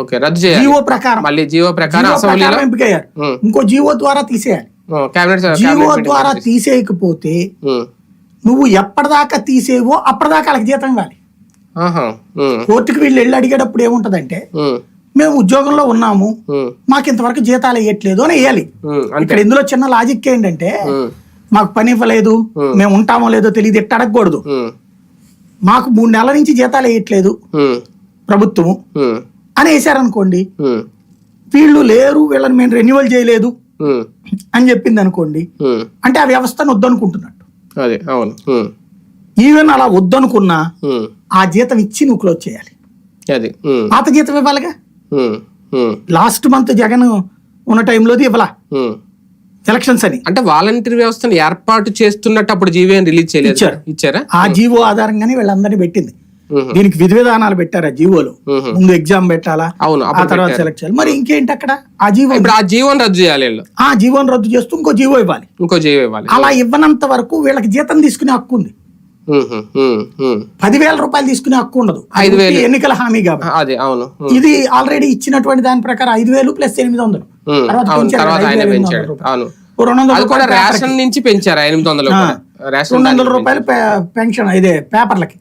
Okay రద్దు చేయాలి. GO ప్రకారం. మళ్ళీ జీవో ప్రకారం అసెంబ్లీలో ఎంపికయ్యారు. ఇంకో జీవో ద్వారా తీసేయాలి. జీవో ద్వారా తీసేయకపోతే నువ్వు ఎప్పటిదాకా తీసేవో అప్పటిదాకా వాళ్ళకి జీతం ఇవ్వాలి కోర్టుకు వీళ్ళు వెళ్ళి అడిగేటప్పుడు ఏముంటదంటే మేము ఉద్యోగంలో ఉన్నాము మాకు ఇంతవరకు జీతాలు వేయట్లేదు అని వేయాలి. ఇక్కడ ఇందులో చిన్న లాజిక్ ఏంటంటే. మాకు పని ఇవ్వలేదు మేము ఉంటామో లేదో తెలియదు ఎట్ట అడగకూడదు. మాకు మూడు నెలల నుంచి జీతాలు వేయట్లేదు. ప్రభుత్వం. అని వేసారనుకోండి. వీళ్ళు లేరు వీళ్ళని మేము రెన్యువల్ చేయలేదు. అని చెప్పింది అనుకోండి. అంటే ఆ వ్యవస్థను వద్దనుకుంటున్నట్టు అదే అవును ఉం. ఈవెన్ అలా వద్దనుకున్నా. ఆ జీతం ఇచ్చి నువ్వు క్లోజ్ చేయాలి. పాత జీతం ఇవ్వాలిగా. లాస్ట్ మంత్ జగన్ ఉన్న టైంలోది ఇవ్వాల. ఎలక్షన్స్ అని అంటే వాలంటీర్ వ్యవస్థను ఏర్పాటు చేస్తున్నట్టు అప్పుడు జీవీఎన్ రిలీజ్ చేయలేదు ఇచ్చారు. ఆ జీవో ఆధారంగానే వీళ్ళందరినీ పెట్టింది. దీనికి విధి విధానాలు పెట్టారు ఆ జీవోలో. ముందు ఎగ్జామ్ పెట్టాలా? అవును ఆ తర్వాత. సెలెక్ట్ చేయాలి. మరి ఇంకేంటి అక్కడ? ఆ జీవో ఇప్పుడు ఆ జీవోని రద్దు చేయాలి ఆ జీవోని రద్దు చేస్తూ ఇంకో జీవో ఇవ్వాలి. ఇంకో జీవో ఇవ్వాలి. అలా ఇవ్వనంత వరకు వీళ్ళకి జీతం తీసుకునే హక్కు ఉంది. పదివేల రూపాయలు తీసుకునే హక్కు ఉండదు. ఐదు వేలు. ఎన్నికల హామీ కాబట్టి. అవును. ఇది ఆల్రెడీ ఇచ్చినటువంటి దాని ప్రకారం ఐదు వేలు ప్లస్ ఎనిమిది వందలు. తర్వాత రేషన్ నుంచి పెంచారు? ఎనిమిది వందలు రెండు వందల రూపాయలు పెన్షన్ ఇదే పేపర్లకి